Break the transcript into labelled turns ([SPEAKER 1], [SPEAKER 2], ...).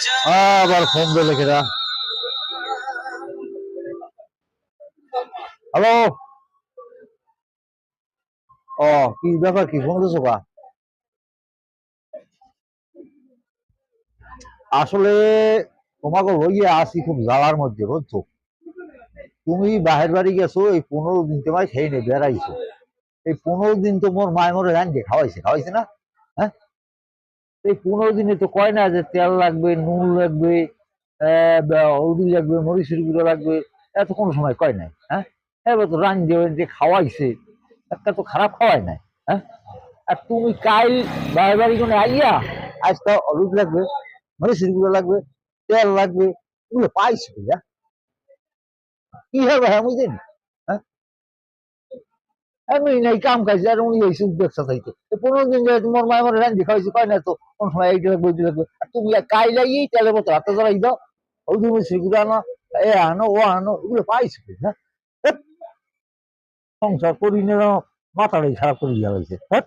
[SPEAKER 1] আবার ফোন দিলে কেরা হ্যালো ও, কি ব্যাপার, কি ফোন দিছো কা আসলে তোমাকে লইয়ে আসি খুব জ্বালার মধ্যে, বুঝছ? তুমি বাহের বাড়ি গেছো, এই পনেরো দিন তোমায় খেয়ে নেই বেড়াইছো। এই পনেরো দিন তো মোর মায় মরে রান্ধে খাওয়াইছে খাওয়াইছে না? হ্যাঁ? এই পনেরো দিনে তো কয় না যে তেল লাগবে, নুন লাগবে হলদি লাগবে, মরিচের গুঁড়ো লাগবে, এত কোনো সময় কয় নাই হ্যাঁ? এবার তো রান্ধে যে খাওয়াইছে, একটা তো খারাপ খাওয়াই নাই হ্যাঁ? আর তুমি কাল বাড়ি করে আইয়া আজকে হলুদ লাগবে, মরিচের গুঁড়ো লাগবে, তেল লাগবে, এগুলো পাইছো বুঝা কি হবে হ্যাঁ বুঝলেন হ্যাঁ আমি নাই, কাম কাজ, আর উনি এই সুখ ব্যবসা চাইতে পনেরো দিন ধরে তোমার মায়ের মনে রান্ধি খাইছি কয় না তো, কোন সময় এইটা লাগবে ওইটা লাগবে আর তুমি কাই লাগিয়ে তেলের মতো হাতে ধরাই দাও, ওই তুমি সেগুলো আনো, এ আনো, ও আনো, এগুলো পাইছি হ্যাঁ? সংসার করি না, মাথাটাই খারাপ করে যাওয়া হয়েছে হ্যাঁ?